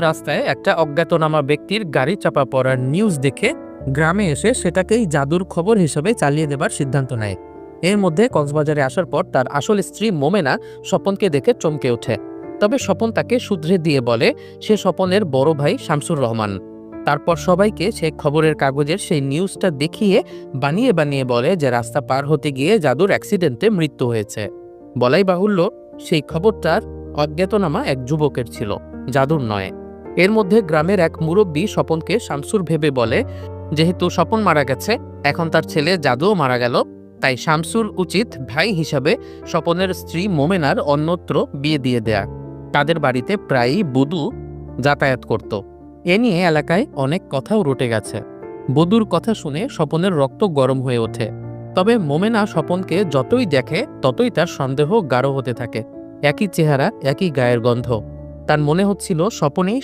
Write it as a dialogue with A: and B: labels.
A: রাস্তায় একটা অজ্ঞাতনামা ব্যক্তির গাড়ি চাপা পড়ার নিউজ দেখে গ্রামে এসে সেটাকেই জাদুর খবর হিসেবে চালিয়ে দেবার সিদ্ধান্ত নেয়। এর মধ্যে কক্সবাজারে আসার পর তার আসল স্ত্রী মোমেনা স্বপনকে দেখে চমকে ওঠে। তবে স্বপন তাকে শুধরে দিয়ে বলে, সে স্বপনের বড় ভাই শামসুর রহমান। তারপর সবাইকে সে খবরের কাগজের সেই নিউজটা দেখিয়ে বানিয়ে বানিয়ে বলে যে রাস্তা পার হতে গিয়ে জাদুর অ্যাক্সিডেন্টে মৃত্যু হয়েছে। বলাই বাহুল্য, সেই খবরটার অজ্ঞাতনামা এক যুবকের ছিল, জাদুর নয়। এর মধ্যে গ্রামের এক মুরব্বী স্বপনকে শামসুর ভেবে বলে, যেহেতু স্বপন মারা গেছে, এখন তার ছেলে জাদুও মারা গেল। তাই শামসুর উচিত ভাই হিসাবে স্বপনের স্ত্রী মোমেনার অন্যত্র বিয়ে দিয়ে দেয়া। তাদের বাড়িতে প্রায়ই বধূ যাতায়াত করত। এ নিয়ে এলাকায় অনেক কথাও রটে গেছে। বধূর কথা শুনে স্বপনের রক্ত গরম হয়ে ওঠে। তবে মোমেনা স্বপনকে যতই দেখে, ততই তার সন্দেহ গাঢ় হতে থাকে। একই চেহারা, একই গায়ের গন্ধ। তার মনে হচ্ছিল স্বপনেই